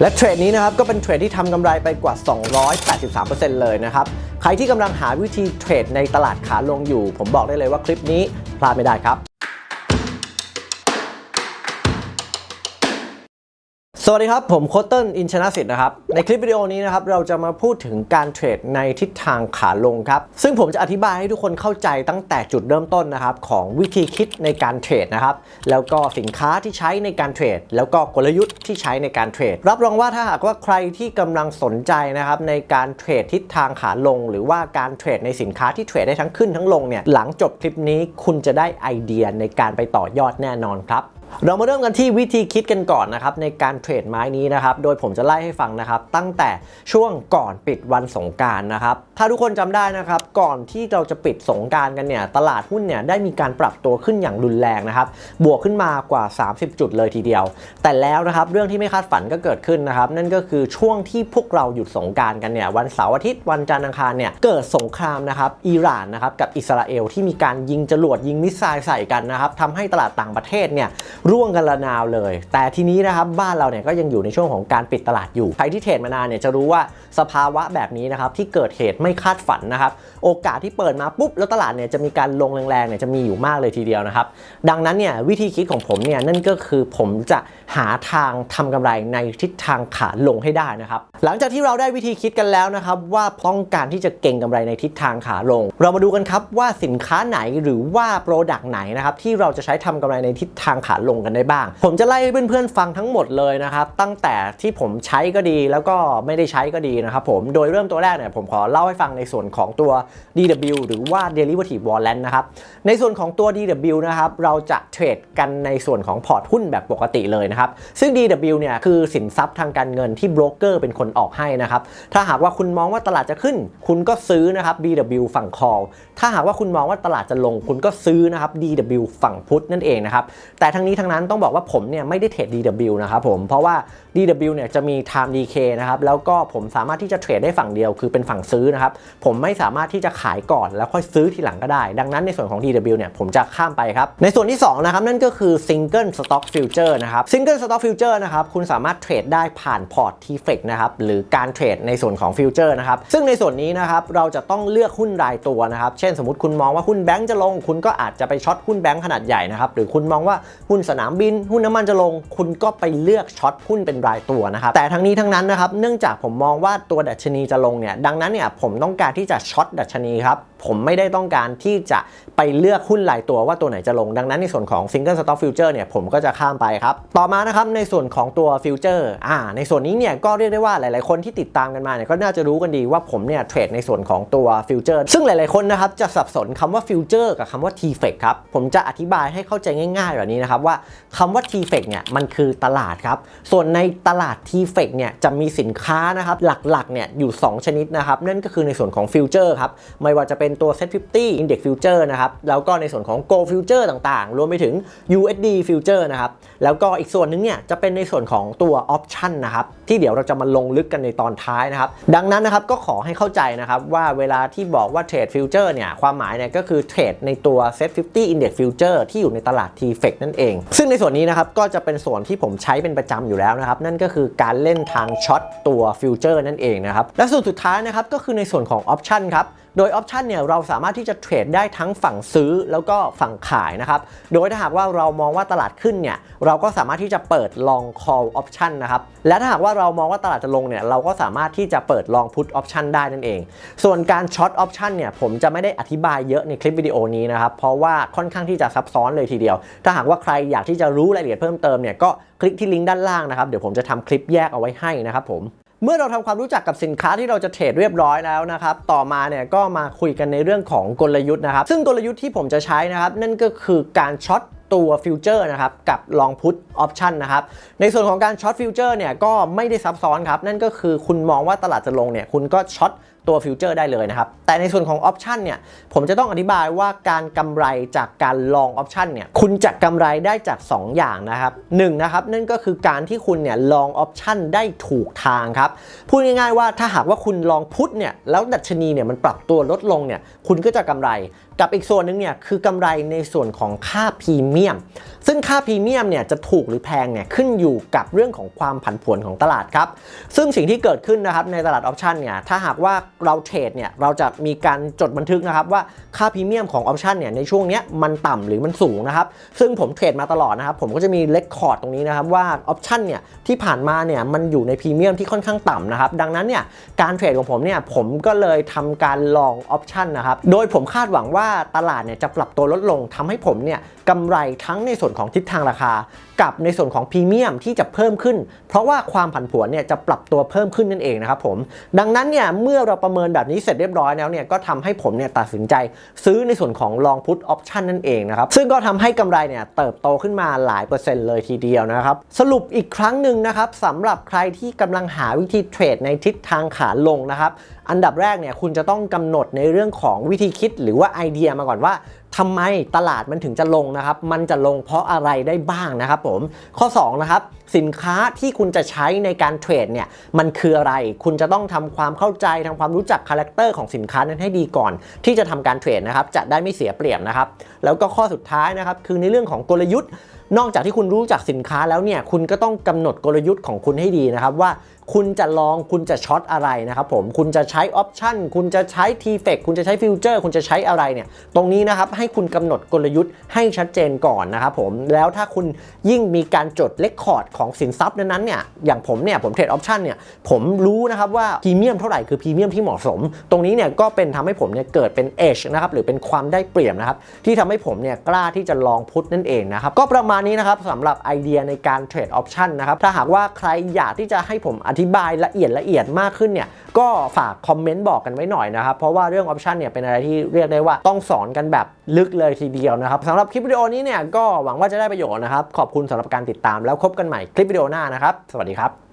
และเทรดนี้นะครับก็เป็นเทรดที่ทำกำไรไปกว่า 283%เลยนะครับ ใครที่กำลังหาวิธีเทรดในตลาดขาลงอยู่ ผมบอกได้เลยว่าคลิปนี้พลาดไม่ได้ครับ สวัสดีครับ ผมโคตเติ้ลอินชนะสิทธิ์นะครับ ในคลิปวิดีโอนี้นะครับ เราจะมาพูดถึงการเทรดในทิศทางขาลงครับ ซึ่งผมจะอธิบายให้ทุกคนเข้าใจตั้งแต่จุดเริ่มต้นนะครับ ของวิธีคิดในการเทรดนะครับ แล้วก็สินค้าที่ใช้ในการเทรด แล้วก็กลยุทธ์ที่ใช้ในการเทรด รับรองว่าถ้าหากว่าใครที่กำลังสนใจนะครับในการเทรดทิศทางขาลง หรือว่าการเทรดในสินค้าที่เทรดได้ทั้งขึ้นทั้งลงเนี่ยหลังจบคลิปนี้คุณจะได้ไอเดียในการไปต่อยอดแน่นอนครับ เรามาเริ่มกันที่วิธีคิดกันก่อนนะครับในการเทรดไม้นี้นะครับ โดยผมจะไล่ให้ฟังนะครับ ตั้งแต่ช่วงก่อนปิดวันสงการนะครับ ถ้าทุกคนจำได้นะครับ ก่อนที่เราจะปิดสงการกันเนี่ยตลาดหุ้นเนี่ยได้มีการปรับตัวขึ้นอย่างรุนแรงนะครับ บวกขึ้นมากว่า 30 จุดเลยทีเดียว แต่แล้วนะครับเรื่องที่ไม่คาดฝันก็เกิดขึ้นนะครับ นั่นก็คือช่วงที่พวกเราหยุดสงการกันเนี่ยวันเสาร์อาทิตย์วันจันทร์อังคารเนี่ยเกิดสงครามนะครับอิหร่านนะครับกับอิสราเอลที่มีการยิงจรวดยิงมิสไซล์ใส่กันนะครับทำให้ตลาดต่างประเทศเนี่ยร่วงกันระนาวเลย แต่ทีนี้นะครับบ้านเราเนี่ยก็ยังอยู่ในช่วงของการปิดตลาดอยู่ใครที่เทรดมานานเนี่ยจะรู้ว่าสภาวะแบบนี้นะครับที่เกิดเหตุไม่คาดฝันนะครับโอกาสที่เปิดมาปุ๊บแล้วตลาดเนี่ยจะมีการลงแรงๆเนี่ยจะมีอยู่มากเลยทีเดียวนะครับดังนั้นเนี่ยวิธีคิดของผมเนี่ยนั่นก็คือผมจะหาทางทำกำไรในทิศทางขาลงให้ได้นะครับหลังจากที่เราได้วิธีคิดกันแล้วนะครับว่าต้องการที่จะเก่งกำไรในทิศทางขาลง เรามาดูกันครับว่าสินค้าไหนหรือว่าโปรดักต์ไหนนะครับที่เราจะใช้ทำกำไรในทิศทางขาลงกันได้บ้าง ผมจะไล่ให้เพื่อนๆฟังทั้งหมดเลยนะครับ ตั้งแต่ที่ผมใช้ก็ดีแล้วก็ไม่ได้ใช้ก็ดีนะครับผมโดยเริ่มตัวแรกเนี่ยผมขอเล่าให้ฟังในส่วนของตัว DW หรือว่า Derivative Warrant นะครับในส่วนของตัว DW นะครับเราจะเทรดกันในส่วนของพอร์ตหุ้นแบบปกติเลยนะครับซึ่ง DW เนี่ยคือสินทรัพย์ทางการเงินที่โบรกเกอร์เป็นคนออกให้นะครับถ้าหากว่าคุณมองว่าตลาดจะขึ้น คุณก็ซื้อนะครับ DW ฝั่ง call ถ้าหากว่าคุณมองว่าตลาดจะลง คุณก็ซื้อนะครับ DW ฝั่งพุทนั่นเองนะครับแต่ทั้งนี้ทั้งนั้นต้องบอกว่าผมเนี่ยไม่ได้เทรด DW นะครับผม เพราะว่า DW เนี่ยจะมี time decay นะครับ แล้วก็ผมสามารถที่จะเทรดได้ฝั่งเดียว คือเป็นฝั่งซื้อนะครับ ผมไม่สามารถที่จะขายก่อนแล้วค่อยซื้อทีหลังก็ได้ ดังนั้นในส่วนของ DW เนี่ยผมจะข้ามไปครับ ในส่วนที่ 2 นะครับ นั่นก็คือ single stock future นะครับ single stock future นะครับ คุณสามารถเทรดได้ผ่านพอร์ต t f e c นะครับ หรือการเทรดในส่วนของฟิวเจอร์นะครับ ซึ่งในส่วนนี้นะครับเราจะต้องเลือกหุ้นรายตัวนะครับ เช่นสมมติคุณมองว่าหุ้นแบงก์จะลง คุณก็อาจจะไปช็อตหุ้นแบงก์ขนาดใหญ่นะครับ หรือคุณมองว่าหุ้นสนามบิน หุ้นน้ำมันจะลง คุณก็ไปเลือกช็อตหุ้นเป็นรายตัวนะครับ แต่ทั้งนี้ทั้งนั้นนะครับ เนื่องจากผมมองว่าตัวดัชนีจะลงเนี่ย ดังนั้นเนี่ยผมต้องการที่จะช็อตดัชนีครับผมไม่ได้ต้องการที่จะไปเลือกหุ้นรายตัวว่าตัวไหนจะลงดังนั้นในส่วนของ Single Stock Future เนี่ยผมก็จะข้ามไปครับ ต่อมานะครับในส่วนของตัว Future อ่าในส่วนนี้เนี่ยก็เรียกได้ว่าหลาย ๆ คนที่ติดตามกันมาเนี่ยก็น่าจะรู้กันดีว่าผมเนี่ยเทรดในส่วนของตัว Future ซึ่งหลาย ๆ คนนะครับจะสับสนคำว่า Future กับคำว่า t f e c ครับผมจะอธิบายให้เข้าใจง่าย ๆ แบบนี้นะครับว่าคำว่า t f e c เนี่ยมันคือตลาดครับส่วนในตลาด t f e c เนี่ยจะมีสินค้านะครับหลัก ๆ เนี่ยอยู่ 2 ชนิดนะครับนั่นก็คือในส่วนของ Future ครับไม่ว่าจะเป็น็นตัว Set 50 Index Future นะครับ แล้วก็ในส่วนของ Gold Future ต่างๆ รวมไปถึง USD Future นะครับ แล้วก็อีกส่วนหนึงเนี่ยจะเป็นในส่วนของตัว Option นะครับ ที่เดี๋ยวเราจะมาลงลึกกันในตอนท้ายนะครับ ดังนั้นนะครับก็ขอให้เข้าใจนะครับว่าเวลาที่บอกว่าเทรดฟิวเจอร์เนี่ยความหมายเนี่ยก็คือเทรดในตัว Set 50 Index Future ที่อยู่ในตลาด TFEC นั่นเอง ซึ่งในส่วนนี้นะครับก็จะเป็นส่วนที่ผมใช้เป็นประจำอยู่แล้วนะครับนั่นก็คือการเล่นทางช็อตตัวฟิวเจอร์นั่นเองนะครับและส่วนสุดท้ายนะครับก็คือในส่วนของ Option ครับ โดยออปชันเนี่ยเราสามารถที่จะเทรดได้ทั้งฝั่งซื้อแล้วก็ฝั่งขายนะครับ โดยถ้าหากว่าเรามองว่าตลาดขึ้นเนี่ยเราก็สามารถที่จะเปิด long call option นะครับ และถ้าหากว่าเรามองว่าตลาดจะลงเนี่ยเราก็สามารถที่จะเปิด long put option ได้นั่นเอง ส่วนการช็อต option เนี่ยผมจะไม่ได้อธิบายเยอะในคลิปวิดีโอนี้นะครับ เพราะว่าค่อนข้างที่จะซับซ้อนเลยทีเดียว ถ้าหากว่าใครอยากที่จะรู้รายละเอียดเพิ่มเติมเนี่ยก็คลิกที่ลิงก์ด้านล่างนะครับ เดี๋ยวผมจะทำคลิปแยกเอาไว้ให้นะครับผม เมื่อเราทำความรู้จักกับสินค้าที่เราจะเทรดเรียบร้อยแล้วนะครับ ต่อมาเนี่ยก็มาคุยกันในเรื่องของกลยุทธ์นะครับ ซึ่งกลยุทธ์ที่ผมจะใช้นะครับ นั่นก็คือการช็อต ตัวฟิวเจอร์นะครับกับลองพุทออปชันนะครับในส่วนของการช็อตฟิวเจอร์เนี่ยก็ไม่ได้ซับซ้อนครับ นั่นก็คือคุณมองว่าตลาดจะลงเนี่ยคุณก็ช็อตตัวฟิวเจอร์ได้เลยนะครับ แต่ในส่วนของออปชันเนี่ยผมจะต้องอธิบายว่าการกำไรจากการลองออปชันเนี่ยคุณจะกำไรได้จาก 2 อย่างนะครับหนึ่งนะครับนั่นก็คือการที่คุณเนี่ยลองออปชันได้ถูกทางครับพูดง่ายๆว่าถ้าหากว่าคุณลองพุทเนี่ยแล้วดัชนีเนี่ยมันปรับตัวลดลงเนี่ยคุณก็จะกำไร กับอีกส่วนหนึงเนี่ยคือกำไรในส่วนของค่าพรีเมียมมียม ซึ่งค่าพรีเมียมเนี่ยจะถูกหรือแพงเนี่ยขึ้นอยู่กับเรื่องของความผันผวนของตลาดครับ ซึ่งสิ่งที่เกิดขึ้นนะครับในตลาดออปชันเนี่ยถ้าหากว่าเราเทรดเนี่ยเราจะมีการจดบันทึกนะครับว่าค่าพรีเมียมของออปชันเนี่ยในช่วงเนี้ยมันต่ำหรือมันสูงนะครับซึ่งผมเทรดมาตลอดนะครับผมก็จะมีเลคคอร์ดตรงนี้นะครับว่าออปชันเนี่ยที่ผ่านมาเนี่ยมันอยู่ในพรีเมียมที่ค่อนข้างต่ำนะครับดังนั้นเนี่ยการเทรดของผมเนี่ยผมก็เลยทำการลองออปชันนะครับโดยผมคาดหวังว่าตลาดเนี่ยจะปรับตัวลดลงทำให้ผมเนี่ยกำไรทั้งในส่วนของทิศทางราคา กับในส่วนของพรีเมียมที่จะเพิ่มขึ้น เพราะว่าความผันผวนเนี่ยจะปรับตัวเพิ่มขึ้นนั่นเองนะครับผม ดังนั้นเนี่ยเมื่อเราประเมินแบบนี้เสร็จเรียบร้อยแล้วเนี่ยก็ทำให้ผมเนี่ยตัดสินใจซื้อในส่วนของ long put option นั่นเองนะครับ ซึ่งก็ทำให้กำไรเนี่ยเติบโตขึ้นมาหลายเปอร์เซ็นต์เลยทีเดียวนะครับ สรุปอีกครั้งหนึ่งนะครับสำหรับใครที่กำลังหาวิธีเทรดในทิศทางขาลงนะครับอันดับแรกเนี่ยคุณจะต้องกำหนดในเรื่องของวิธีคิดหรือว่าไอเดียมาก่อนว่าทำไมตลาดมันถึงจะลงนะครับ มันจะลงเพราะอะไรได้บ้างนะครับผม ข้อ2นะครับสินค้าที่คุณจะใช้ในการเทรดเนี่ยมันคืออะไร คุณจะต้องทำความเข้าใจทำความรู้จักคาแรคเตอร์ของสินค้านั้นให้ดีก่อน ที่จะทำการเทรดนะครับ จะได้ไม่เสียเปรียบนะครับ แล้วก็ข้อสุดท้ายนะครับคือในเรื่องของกลยุทธ์ นอกจากที่คุณรู้จักสินค้าแล้วเนี่ยคุณก็ต้องกำหนดกลยุทธ์ของคุณให้ดีนะครับว่าคุณจะลองคุณจะช็อตอะไรนะครับผมคุณจะใช้ออปชันคุณจะใช้ทีเฟกคุณจะใช้ฟิวเจอร์คุณจะใช้อะไรเนี่ยตรงนี้นะครับให้คุณกำหนดกลยุทธ์ให้ชัดเจนก่อนนะครับผมแล้วถ้าคุณยิ่งมีการจดเลคคอร์ดของสินทรัพย์นั้นๆเนี่ยอย่างผมเนี่ยผมเทรดออปชันเนี่ยผมรู้นะครับว่าพรีเมียมเท่าไหร่คือพรีเมียมที่เหมาะสม ตรงนี้เนี่ยก็เป็นทำให้ผมเนี่ยเกิดเป็นเอชนะครับหรือเป็นความได้เปรียบนะครับที่ทำให้ผมเนี่ยกล้าที่จะลองพุทนั่นเองนะครับก็ประมาณนี้นะครับสำหรับไอเดียในการเทรดออปชันนะครับ ถ้าหากว่าใครอยากที่จะให้ผมอธิบายละเอียดละเอียดมากขึ้นเนี่ยก็ฝากคอมเมนต์บอกกันไว้หน่อยนะครับ เพราะว่าเรื่องออปชันเนี่ยเป็นอะไรที่เรียกได้ว่าต้องสอนกันแบบลึกเลยทีเดียวนะครับสำหรับคลิปวิดีโอนี้เนี่ยก็หวังว่าจะได้ประโยชน์นะครับ ขอบคุณสำหรับการติดตามแล้วพบกันใหม่คลิปวิดีโอหน้านะครับ สวัสดีครับ